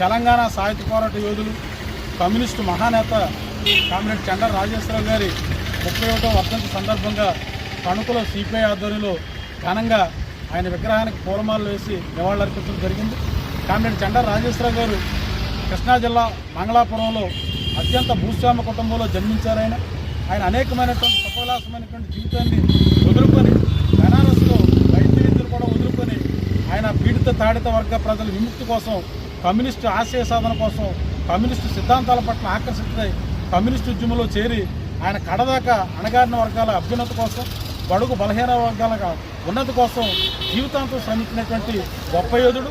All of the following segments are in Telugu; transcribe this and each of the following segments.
తెలంగాణ సాహిత్య పోరాట యోధులు కమ్యూనిస్టు మహానేత కామ్రేడ్ చండ రాజేశ్వరరావు గారి ముప్పై ఒకటో వర్ధంతి సందర్భంగా తణుకులో సిపిఐ ఆధ్వర్యంలో ఘనంగా ఆయన విగ్రహానికి పూలమాలలు వేసి నివాళులర్పించడం జరిగింది. కామ్రేడ్ చండ రాజేశ్వరరావు గారు కృష్ణా జిల్లా మంగళాపురంలో అత్యంత భూస్వామ కుటుంబంలో జన్మించారు ఆయన. ఆయన అనేకమైనటువంటి సఫలాసమైనటువంటి జీవితాన్ని వదులుకొని బెనారస్లో వైద్య విద్యలు కూడా వదులుకొని ఆయన పీడిత తాడిత వర్గ ప్రజల విముక్తి కోసం కమ్యూనిస్టు ఆశయ సాధన కోసం కమ్యూనిస్టు సిద్ధాంతాల పట్ల ఆకర్షితులై కమ్యూనిస్టు ఉద్యమంలో చేరి ఆయన కడదాకా అణగారిన వర్గాల అభ్యున్నతి కోసం బడుగు బలహీన వర్గాల ఉన్నతి కోసం జీవితాంతం శ్రమించినటువంటి గొప్ప యోధుడు.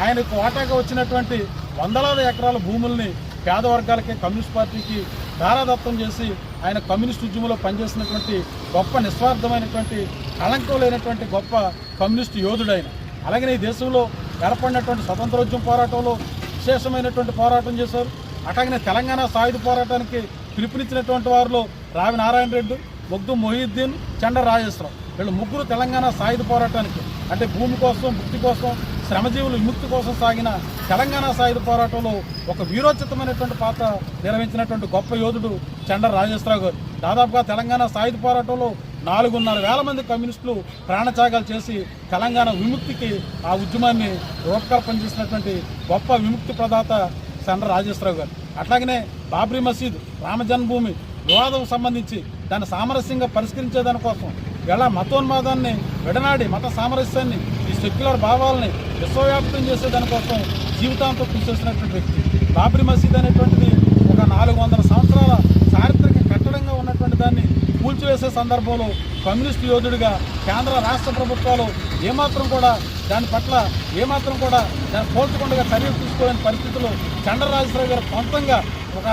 ఆయనకు వాటాగా వచ్చినటువంటి వందలాది ఎకరాల భూముల్ని పేద వర్గాలకి కమ్యూనిస్ట్ పార్టీకి దారాదత్తం చేసి ఆయన కమ్యూనిస్ట్ ఉద్యమంలో పనిచేసినటువంటి గొప్ప నిస్వార్థమైనటువంటి కళంకం లేనటువంటి గొప్ప కమ్యూనిస్ట్ యోధుడు ఆయన అలాగే ఈ దేశంలో ఏర్పడినటువంటి స్వతంత్రోద్యమ పోరాటంలో విశేషమైనటువంటి పోరాటం చేశారు. అట్లాగనే తెలంగాణ సాయుధ పోరాటానికి పిలుపునిచ్చినటువంటి వారిలో రావి నారాయణ రెడ్డి మొగ్దు మొహిద్దీన్ చండ రాజేశ్వరం వీళ్ళు ముగ్గురు తెలంగాణ సాయుధ పోరాటానికి అంటే భూమి కోసం ముక్తి కోసం శ్రమజీవులు విముక్తి కోసం సాగిన తెలంగాణ సాయుధ పోరాటంలో ఒక వీరోచితమైనటువంటి పాత్ర నిర్వహించినటువంటి గొప్ప యోధుడు చండ రాజేశ్వరరావు గారు. దాదాపుగా తెలంగాణ సాయుధ పోరాటంలో నాలుగున్నర వేల మంది కమ్యూనిస్టులు ప్రాణత్యాగాలు చేసి తెలంగాణ విముక్తికి ఆ ఉద్యమాన్ని రూపకల్పన చేసినటువంటి గొప్ప విముక్తి ప్రదాత చండ్ర రాజేశ్వరరావు గారు. అట్లాగనే బాబ్రీ మసీద్ రామ జన్మభూమి వివాదం సంబంధించి దాన్ని సామరస్యంగా పరిష్కరించే దానికోసం ఎలా మతోన్మాదాన్ని విడనాడి మత సామరస్యాన్ని ఈ సెక్యులర్ భావాలని విశ్వవ్యాప్తం చేసే దానికోసం జీవితాంతం కృషి చేసినటువంటి వ్యక్తి. బాబ్రీ మసీద్ అనేటువంటిది సందర్భంలో కమ్యూనిస్టు యోధుడిగా కేంద్ర రాష్ట్ర ప్రభుత్వాలు ఏమాత్రం కూడా దాని పట్ల ఏమాత్రం కూడా దాన్ని పోల్చకుండా చర్యలు తీసుకోలేని పరిస్థితులు చంద్రరాజేశ్వరరావు గారు సొంతంగా ఒక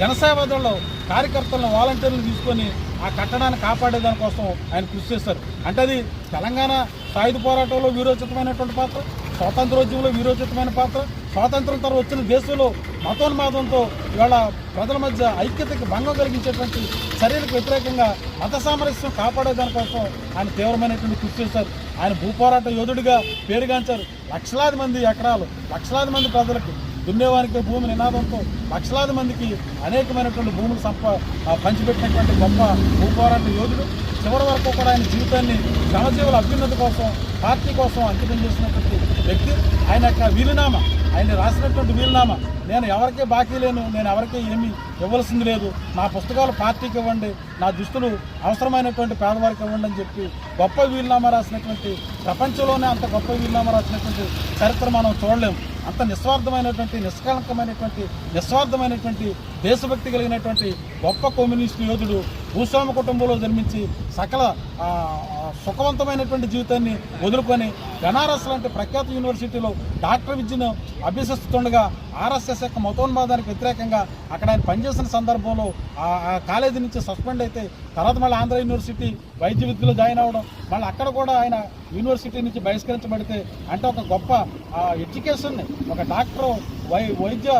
జనసేవలో కార్యకర్తలను వాలంటీర్లు తీసుకొని ఆ కట్టడాన్ని కాపాడేదానికోసం ఆయన కృషి చేశారు. అంటే అది తెలంగాణ సాయుధ పోరాటంలో వీరోచితమైనటువంటి పాత్ర? స్వాతంత్రోద్యమంలో వీరోచితమైన పాత్ర స్వాతంత్రం తర్వాత వచ్చిన దేశంలో మతోన్మాదంతో ఇవాళ ప్రజల మధ్య ఐక్యతకి భంగం కలిగించేటువంటి చర్యలకు వ్యతిరేకంగా మత సామరస్యం కాపాడే దానికోసం ఆయన తీవ్రమైనటువంటి కృషి చేశారు. ఆయన భూపోరాట యోధుడిగా పేరుగాంచారు. లక్షలాది మంది ఎకరాలు లక్షలాది మంది ప్రజలకు దున్నేవానికి భూమి నినాదంతో లక్షలాది మందికి అనేకమైనటువంటి భూములు సంప పంచిపెట్టినటువంటి గొప్ప భూపోరాట యోధుడు. చివరి వరకు కూడా ఆయన జీవితాన్ని శ్రమజీవుల అభ్యున్నతి కోసం పార్టీ కోసం అంకితం చేసినటువంటి వ్యక్తి ఆయన యొక్క వీలునామా ఆయన రాసినటువంటి వీలునామా నేను ఎవరికీ బాకీ లేను నేను ఎవరికీ ఏమీ ఇవ్వాల్సింది లేదు. నా పుస్తకాలు పార్టీకి ఇవ్వండి నా దుస్తులు అవసరమైనటువంటి పేదవారికి ఇవ్వండి అని చెప్పి గొప్ప వీలునామా రాసినటువంటి ప్రపంచంలోనే అంత గొప్ప వీలునామా రాసినటువంటి చరిత్ర మనం చూడలేము. అంత నిస్వార్థమైనటువంటి నిష్కలంకమైనటువంటి నిస్వార్థమైనటువంటి దేశభక్తి కలిగినటువంటి గొప్ప కమ్యూనిస్టు యోధుడు భూస్వామి కుటుంబంలో జన్మించి సకల సుఖవంతమైనటువంటి జీవితాన్ని వదులుకొని బెనారస్ లాంటి ప్రఖ్యాత యూనివర్సిటీలో డాక్టర్ విద్యను అభ్యసిస్తుండగా ఆర్ఎస్ఎస్ యొక్క మతోన్మాదానికి వ్యతిరేకంగా అక్కడ ఆయన పనిచేసిన సందర్భంలో ఆ కాలేజీ నుంచి సస్పెండ్ అయితే తర్వాత మళ్ళీ ఆంధ్ర యూనివర్సిటీ వైద్య విద్యలో జాయిన్ అవ్వడం మళ్ళీ అక్కడ కూడా ఆయన యూనివర్సిటీ నుంచి బహిష్కరించబడితే అంటే ఒక గొప్ప ఎడ్యుకేషన్ని ఒక డాక్టర్ వై వైద్య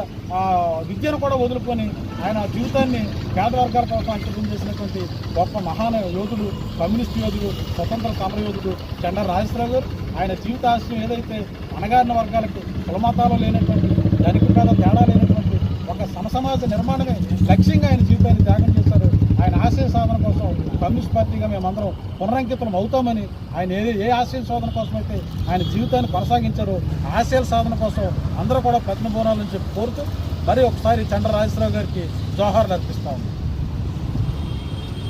విద్యను కూడా వదులుకొని ఆయన జీవితాన్ని పేద వర్గాల కోసం అంకితం చేసినటువంటి గొప్ప మహాన యోధుడు కమ్యూనిస్ట్ యోధుడు స్వతంత్ర సమర యోధుడు చండ రాజేశ్వరరావు గారు. ఆయన జీవితాశయం ఏదైతే అణగారిన వర్గాలకు కులమతాలు లేనటువంటి దానికి పేద తేడా లేనటువంటి ఒక సమసమాజ నిర్మాణమే లక్ష్యంగా ఆయన జీవితాన్ని త్యాగం చేశారు. ఆయన ఆశయ సాధన కోసం కమ్యూనిస్ట్ పార్టీగా మేమందరం పునరంకితం అవుతామని ఆయన ఏ ఏ ఆశయ సాధన కోసం అయితే ఆయన జీవితాన్ని కొనసాగించారో ఆశయాల సాధన కోసం అందరూ కూడా ప్రతినబోనాలని చెప్పి కోరుతూ మరి ఒకసారి చంద్ర రాజేశ్వరరావు గారికి జోహార్లు అర్పిస్తా. ఉన్నాం